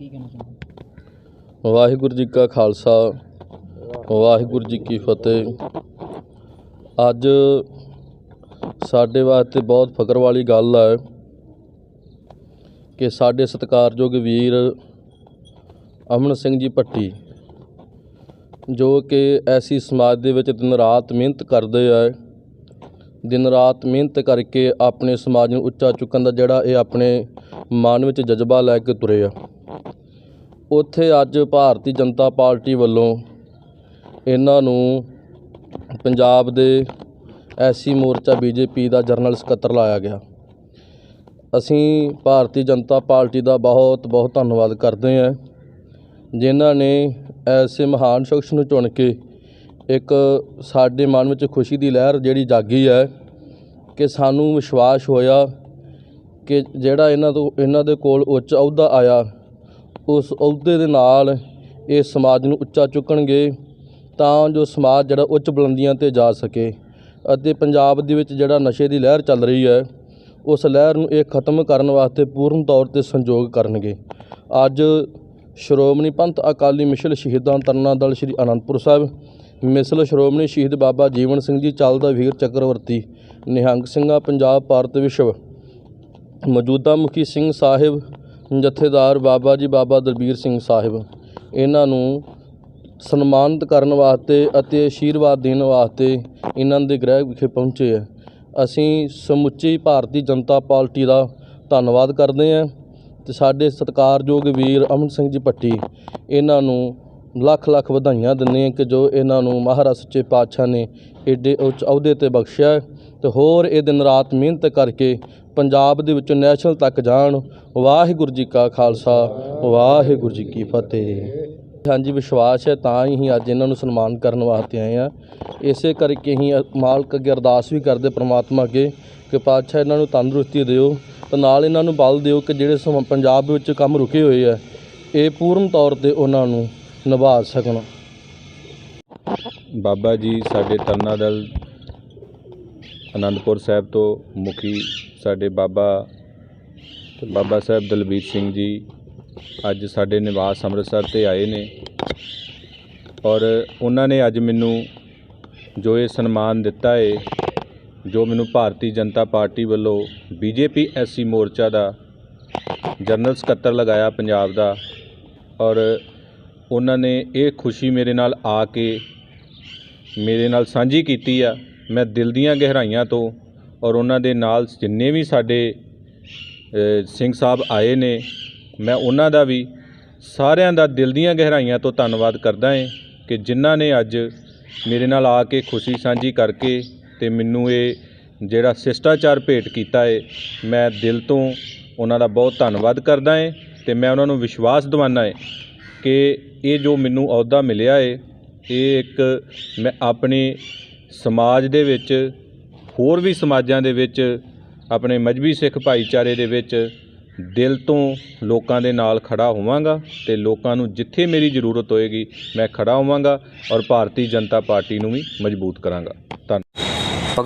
ਕੀ ਕਹਿਣਾ ਚਾਹੁੰਦੇ ਵਾਹਿਗੁਰੂ ਜੀ ਕਾ ਖਾਲਸਾ, ਵਾਹਿਗੁਰੂ ਜੀ ਕੀ ਫਤਿਹ। ਅੱਜ ਸਾਡੇ ਵਾਸਤੇ ਬਹੁਤ ਫਖਰ ਵਾਲੀ ਗੱਲ ਹੈ ਕਿ ਸਾਡੇ ਸਤਿਕਾਰਯੋਗ ਵੀਰ ਅਮਨ ਸਿੰਘ ਜੀ ਭੱਟੀ, ਜੋ ਕਿ ਐਸੀ ਸਮਾਜ ਦੇ ਵਿੱਚ ਦਿਨ ਰਾਤ ਮਿਹਨਤ ਕਰਦੇ ਆ, ਦਿਨ ਰਾਤ ਮਿਹਨਤ ਕਰਕੇ ਆਪਣੇ ਸਮਾਜ ਨੂੰ ਉੱਚਾ ਚੁੱਕਣ ਦਾ ਜਿਹੜਾ ਇਹ ਆਪਣੇ ਮਨ ਵਿੱਚ ਜਜ਼ਬਾ ਲੈ ਕੇ ਤੁਰੇ ਆ। ਉੱਥੇ ਅੱਜ ਭਾਰਤੀ ਜਨਤਾ ਪਾਰਟੀ ਵੱਲੋਂ ਇਹਨਾਂ ਨੂੰ ਪੰਜਾਬ ਦੇ ਐਸੀ ਮੋਰਚਾ ਬੀਜੇਪੀ ਦਾ ਜਨਰਲ ਸਕੱਤਰ ਲਾਇਆ ਗਿਆ। ਅਸੀਂ ਭਾਰਤੀ ਜਨਤਾ ਪਾਰਟੀ ਦਾ ਬਹੁਤ ਬਹੁਤ ਧੰਨਵਾਦ ਕਰਦੇ ਹਾਂ, ਜਿਨ੍ਹਾਂ ਨੇ ਐਸੇ ਮਹਾਨ ਸ਼ਖਸ ਨੂੰ ਚੁਣ ਕੇ ਇੱਕ ਸਾਡੇ ਮਨ ਵਿੱਚ ਖੁਸ਼ੀ ਦੀ ਲਹਿਰ ਜਿਹੜੀ ਜਾਗੀ ਹੈ ਕਿ ਸਾਨੂੰ ਵਿਸ਼ਵਾਸ ਹੋਇਆ ਕਿ ਜਿਹੜਾ ਇਹਨਾਂ ਤੋਂ, ਇਹਨਾਂ ਦੇ ਕੋਲ ਉੱਚ ਅਹੁਦਾ ਆਇਆ ਉਸ ਅਹੁਦੇ ਦੇ ਨਾਲ ਇਹ ਸਮਾਜ ਨੂੰ ਉੱਚਾ ਚੁੱਕਣਗੇ ਤਾਂ ਜੋ ਸਮਾਜ ਜਿਹੜਾ ਉੱਚ ਬੁਲੰਦੀਆਂ ਤੇ ਜਾ ਸਕੇ ਅਤੇ ਪੰਜਾਬ ਦੇ ਵਿੱਚ ਜਿਹੜਾ ਨਸ਼ੇ ਦੀ ਲਹਿਰ ਚੱਲ ਰਹੀ ਹੈ, ਉਸ ਲਹਿਰ ਨੂੰ ਇਹ ਖਤਮ ਕਰਨ ਵਾਸਤੇ ਪੂਰਨ ਤੌਰ ਤੇ ਸੰਯੋਗ ਕਰਨਗੇ। ਅੱਜ ਸ਼੍ਰੋਮਣੀ ਪੰਥ ਅਕਾਲੀ ਮਿਸ਼ਲ ਸ਼ਹੀਦਾਂ ਤਰਨਾ ਦਲ ਸ੍ਰੀ ਅਨੰਦਪੁਰ ਸਾਹਿਬ, ਮਿਸਲ ਸ਼੍ਰੋਮਣੀ ਸ਼ਹੀਦ ਬਾਬਾ ਜੀਵਨ ਸਿੰਘ ਜੀ ਚੱਲਦਾ ਵੀਰ ਚੱਕਰਵਰਤੀ, ਨਿਹੰਗ ਸਿੰਘਾਂ, ਪੰਜਾਬ ਭਾਰਤ ਵਿਸ਼ਵ, ਮੌਜੂਦਾ ਮੁਖੀ ਸਿੰਘ ਸਾਹਿਬ ਜਥੇਦਾਰ ਬਾਬਾ ਜੀ, ਬਾਬਾ ਦਲਬੀਰ ਸਿੰਘ ਸਾਹਿਬ, ਇਹਨਾਂ ਨੂੰ ਸਨਮਾਨਿਤ ਕਰਨ ਵਾਸਤੇ ਅਤੇ ਆਸ਼ੀਰਵਾਦ ਦੇਣ ਵਾਸਤੇ ਇਹਨਾਂ ਦੇ ਗ੍ਰਹਿ ਵਿਖੇ ਪਹੁੰਚੇ ਹੈ। ਅਸੀਂ ਸਮੁੱਚੀ ਭਾਰਤੀ ਜਨਤਾ ਪਾਰਟੀ ਦਾ ਧੰਨਵਾਦ ਕਰਦੇ ਹਾਂ ਤੇ ਸਾਡੇ ਸਤਿਕਾਰਯੋਗ ਵੀਰ ਅਮਨ ਸਿੰਘ ਜੀ ਭੱਟੀ, ਇਹਨਾਂ ਨੂੰ ਲੱਖ ਲੱਖ ਵਧਾਈਆਂ ਦਿੰਦੇ ਹਾਂ ਕਿ ਜੋ ਇਹਨਾਂ ਨੂੰ ਮਹਾਰਾਜ ਸੱਚੇ ਪਾਤਸ਼ਾਹ ਨੇ ਏਡੇ ਉੱਚ ਅਹੁਦੇ ਤੇ ਬਖਸ਼ਿਆ ਤੇ ਹੋਰ ਇਹ ਦਿਨ ਰਾਤ ਮਿਹਨਤ ਕਰਕੇ ਪੰਜਾਬ ਦੇ ਵਿੱਚੋਂ ਨੈਸ਼ਨਲ ਤੱਕ ਜਾਣ। ਵਾਹਿਗੁਰੂ ਜੀ ਕਾ ਖਾਲਸਾ, ਵਾਹਿਗੁਰੂ ਜੀ ਕੀ ਫਤਿਹ। ਹਾਂਜੀ, ਵਿਸ਼ਵਾਸ ਹੈ, ਤਾਂ ਹੀ ਅਸੀਂ ਅੱਜ ਇਹਨਾਂ ਨੂੰ ਸਨਮਾਨ ਕਰਨ ਵਾਸਤੇ ਆਏ ਆ ਇਸੇ ਕਰਕੇ ਹੀ ਮਾਲਕ ਅੱਗੇ ਅਰਦਾਸ ਵੀ ਕਰਦੇ ਪ੍ਰਮਾਤਮਾ ਅੱਗੇ ਕਿ ਪਾਤਸ਼ਾਹ ਇਹਨਾਂ ਨੂੰ ਤੰਦਰੁਸਤੀ ਦਿਓ ਤੇ ਨਾਲ ਇਹਨਾਂ ਨੂੰ ਬਲ ਦਿਓ ਕਿ ਜਿਹੜੇ ਸਮ- ਪੰਜਾਬ ਵਿੱਚ ਕੰਮ ਰੁਕੇ ਹੋਏ ਆ, ਇਹ ਪੂਰਨ ਤੌਰ ਤੇ ਉਹਨਾਂ ਨੂੰ ਨਿਭਾ ਸਕਣ। ਬਾਬਾ ਜੀ, ਸਾਡੇ ਤਰਨਾ ਅਨੰਦਪੁਰ ਸਾਹਿਬ ਤੋਂ ਮੁਖੀ ਸਾਡੇ ਬਾਬਾ ਬਾਬਾ ਸਾਹਿਬ ਦਲਬੀਰ ਸਿੰਘ ਜੀ ਅੱਜ ਸਾਡੇ ਨਿਵਾਸ ਅੰਮ੍ਰਿਤਸਰ ਤੇ ਆਏ ਨੇ ਔਰ ਉਹਨਾਂ ਨੇ ਅੱਜ ਮੈਨੂੰ ਜੋ ਇਹ ਸਨਮਾਨ ਦਿੱਤਾ ਏ, ਜੋ ਮੈਨੂੰ ਭਾਰਤੀ ਜਨਤਾ ਪਾਰਟੀ ਵੱਲੋਂ ਬੀਜੇਪੀ ਐਸਸੀ ਮੋਰਚਾ ਦਾ ਜਨਰਲ ਸਕੱਤਰ ਲਗਾਇਆ ਪੰਜਾਬ ਦਾ ਔਰ ਉਹਨਾਂ ਨੇ ਇਹ ਖੁਸ਼ੀ ਮੇਰੇ ਨਾਲ ਆ ਕੇ ਮੇਰੇ ਨਾਲ ਸਾਂਝੀ ਕੀਤੀ ਆ। ਮੈਂ ਦਿਲ ਦੀਆਂ ਗਹਿਰਾਈਆਂ ਤੋਂ ਔਰ ਉਹਨਾਂ ਦੇ ਨਾਲ ਜਿੰਨੇ ਵੀ ਸਾਡੇ ਸਿੰਘ ਸਾਹਿਬ ਆਏ ਨੇ, ਮੈਂ ਉਹਨਾਂ ਦਾ ਵੀ ਸਾਰਿਆਂ ਦਾ ਦਿਲ ਦੀਆਂ ਗਹਿਰਾਈਆਂ ਤੋਂ ਧੰਨਵਾਦ ਕਰਦਾ ਹਾਂ ਕਿ ਜਿਨ੍ਹਾਂ ਨੇ ਅੱਜ ਮੇਰੇ ਨਾਲ ਆ ਕੇ ਖੁਸ਼ੀ ਸਾਂਝੀ ਕਰਕੇ ਤੇ ਮੈਨੂੰ ਇਹ ਜਿਹੜਾ ਸ਼ਿਸ਼ਟਾਚਾਰ ਭੇਟ ਕੀਤਾ ਹੈ, ਮੈਂ ਦਿਲ ਤੋਂ ਉਹਨਾਂ ਦਾ ਬਹੁਤ ਧੰਨਵਾਦ ਕਰਦਾ ਹਾਂ ਤੇ ਮੈਂ ਉਹਨਾਂ ਨੂੰ ਵਿਸ਼ਵਾਸ ਦਿਵਾਉਂਦਾ ਹਾਂ ਕਿ ਇਹ ਜੋ ਮੈਨੂੰ ਅਹੁਦਾ ਮਿਲਿਆ ਹੈ, ਇਹ ਇੱਕ ਮੈਂ ਆਪਣੇ ਸਮਾਜ ਦੇ ਵਿੱਚ, ਹੋਰ ਵੀ ਸਮਾਜਾਂ ਦੇ ਵਿੱਚ, ਆਪਣੇ ਮਜਬੀ ਸਿੱਖ ਭਾਈਚਾਰੇ ਦੇ ਵਿੱਚ ਦਿਲ ਤੋਂ ਲੋਕਾਂ ਦੇ ਨਾਲ ਖੜਾ ਹੋਵਾਂਗਾ ਤੇ ਲੋਕਾਂ ਨੂੰ ਜਿੱਥੇ ਮੇਰੀ ਜ਼ਰੂਰਤ ਹੋਏਗੀ, ਮੈਂ ਖੜਾ ਹੋਵਾਂਗਾ ਔਰ ਭਾਰਤੀ ਜਨਤਾ ਪਾਰਟੀ ਨੂੰ ਵੀ ਮਜ਼ਬੂਤ ਕਰਾਂਗਾ। ਧੰਨਵਾਦ